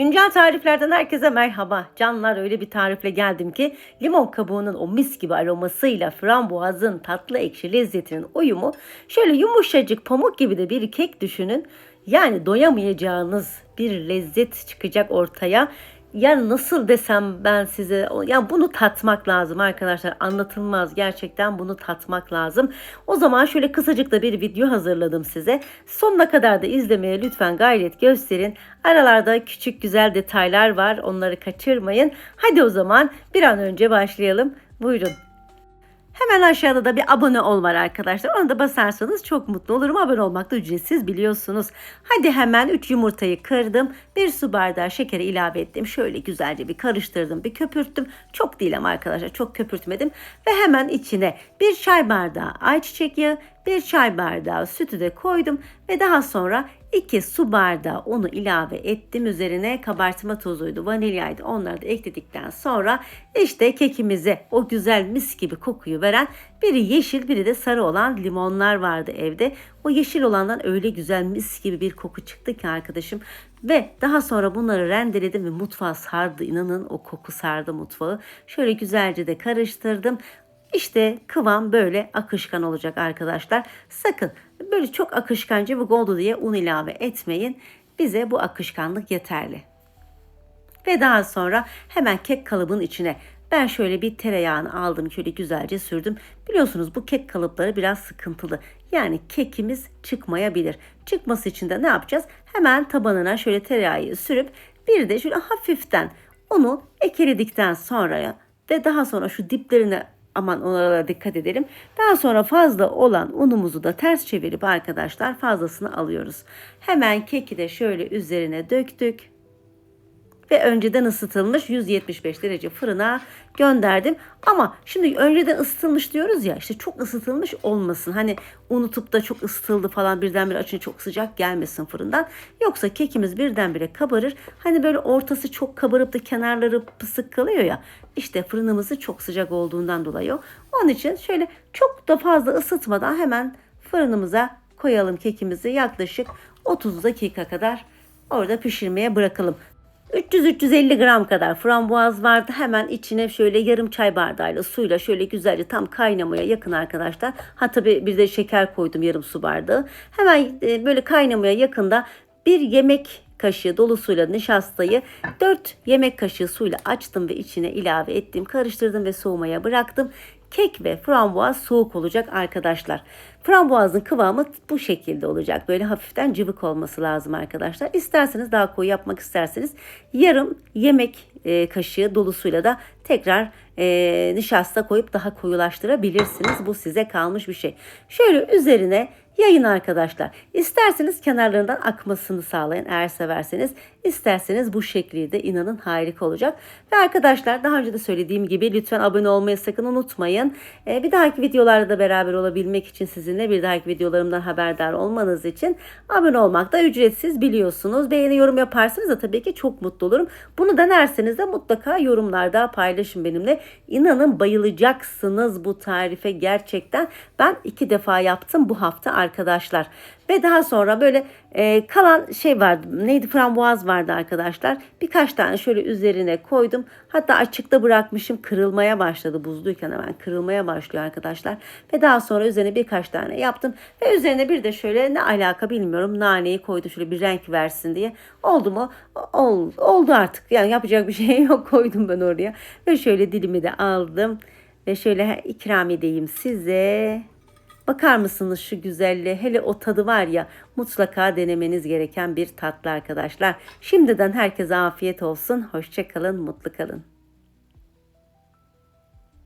Güncel tariflerden herkese merhaba. Canlar öyle bir tarifle geldim ki limon kabuğunun o mis gibi aromasıyla frambuazın tatlı ekşi lezzetinin uyumu şöyle yumuşacık pamuk gibi de bir kek düşünün. Yani doyamayacağınız bir lezzet çıkacak ortaya. Ya nasıl desem ben size ya bunu tatmak lazım arkadaşlar anlatılmaz gerçekten bunu tatmak lazım. O zaman şöyle kısacık da bir video hazırladım size. Sonuna kadar da izlemeye lütfen gayret gösterin. Aralarda küçük güzel detaylar var onları kaçırmayın. Hadi o zaman bir an önce başlayalım. Buyurun. Hemen aşağıda da bir abone ol var arkadaşlar. Onu da basarsanız çok mutlu olurum. Abone olmak da ücretsiz biliyorsunuz. Hadi hemen 3 yumurtayı kırdım. 1 su bardağı şekeri ilave ettim. Şöyle güzelce bir karıştırdım, bir köpürttüm. Çok değil ama arkadaşlar çok köpürtmedim. Ve hemen içine 1 çay bardağı ayçiçek yağı, 1 çay bardağı sütü de koydum. Ve daha sonra 2 su bardağı unu ilave ettim. Üzerine kabartma tozuydu, vanilyaydı. Onları da ekledikten sonra işte kekimize o güzel mis gibi kokuyu veren biri yeşil biri de sarı olan limonlar vardı evde. O yeşil olandan öyle güzel mis gibi bir koku çıktı ki arkadaşım. Ve daha sonra bunları rendeledim ve mutfağı sardı. İnanın o koku sardı mutfağı. Şöyle güzelce de karıştırdım. İşte kıvam böyle akışkan olacak arkadaşlar. Sakın böyle çok akışkan cıvık oldu diye un ilave etmeyin. Bize bu akışkanlık yeterli. Ve daha sonra hemen kek kalıbının içine ben şöyle bir tereyağını aldım şöyle güzelce sürdüm. Biliyorsunuz bu kek kalıpları biraz sıkıntılı. Yani kekimiz çıkmayabilir. Çıkması için de ne yapacağız? Hemen tabanına şöyle tereyağı sürüp bir de şöyle hafiften onu ekeledikten sonra ve daha sonra şu diplerine aman onlara dikkat edelim. Daha sonra fazla olan unumuzu da ters çevirip arkadaşlar fazlasını alıyoruz. Hemen keki de şöyle üzerine döktük ve önceden ısıtılmış 175 derece fırına gönderdim. Ama şimdi önceden ısıtılmış diyoruz ya işte çok ısıtılmış olmasın. Hani unutup da çok ısıtıldı falan birdenbire açınca çok sıcak gelmesin fırından. Yoksa kekimiz birdenbire kabarır. Hani böyle ortası çok kabarıp da kenarları pısık kalıyor ya. İşte fırınımızı çok sıcak olduğundan dolayı o. Onun için şöyle çok da fazla ısıtmadan hemen fırınımıza koyalım kekimizi yaklaşık 30 dakika kadar orada pişirmeye bırakalım. 300-350 gram kadar frambuaz vardı. Hemen içine şöyle yarım çay bardağıyla suyla şöyle güzelce tam kaynamaya yakın arkadaşlar. Ha tabii bir de şeker koydum yarım su bardağı. Hemen e, böyle kaynamaya yakında bir yemek kaşığı dolusuyla nişastayı 4 yemek kaşığı suyla açtım ve içine ilave ettim. Karıştırdım ve soğumaya bıraktım. Kek ve frambuaz soğuk olacak arkadaşlar. Frambuazın kıvamı bu şekilde olacak. Böyle hafiften cıvık olması lazım arkadaşlar. İsterseniz daha koyu yapmak isterseniz yarım yemek e, kaşığı dolusuyla da tekrar e, nişasta koyup daha koyulaştırabilirsiniz. Bu size kalmış bir şey. Şöyle üzerine yayın arkadaşlar. İsterseniz kenarlarından akmasını sağlayın eğer severseniz. İsterseniz bu şekli de inanın harika olacak. Ve arkadaşlar daha önce de söylediğim gibi lütfen abone olmayı sakın unutmayın. Ee, bir dahaki videolarda da beraber olabilmek için sizinle bir dahaki videolarımdan haberdar olmanız için abone olmak da ücretsiz biliyorsunuz. Beğeni yorum yaparsanız da tabii ki çok mutlu olurum. Bunu denerseniz de mutlaka yorumlarda paylaşın benimle. İnanın bayılacaksınız bu tarife gerçekten. Ben iki defa yaptım bu hafta arkadaşlar. Ve daha sonra böyle e, kalan şey vardı. Neydi? Frambuaz vardı arkadaşlar. Birkaç tane şöyle üzerine koydum. Hatta açıkta bırakmışım. Kırılmaya başladı. Buzluyken hemen kırılmaya başlıyor arkadaşlar. Ve daha sonra üzerine birkaç tane yaptım. Ve üzerine bir de şöyle ne alaka bilmiyorum. Naneyi koydu şöyle bir renk versin diye. Oldu mu? Ol, oldu artık. Yani yapacak bir şey yok. Koydum ben oraya. Ve şöyle dilimi de aldım. Ve şöyle ikram edeyim size. Bakar mısınız şu güzelliğe? Hele o tadı var ya mutlaka denemeniz gereken bir tatlı arkadaşlar. Şimdiden herkese afiyet olsun. Hoşçakalın, mutlu kalın.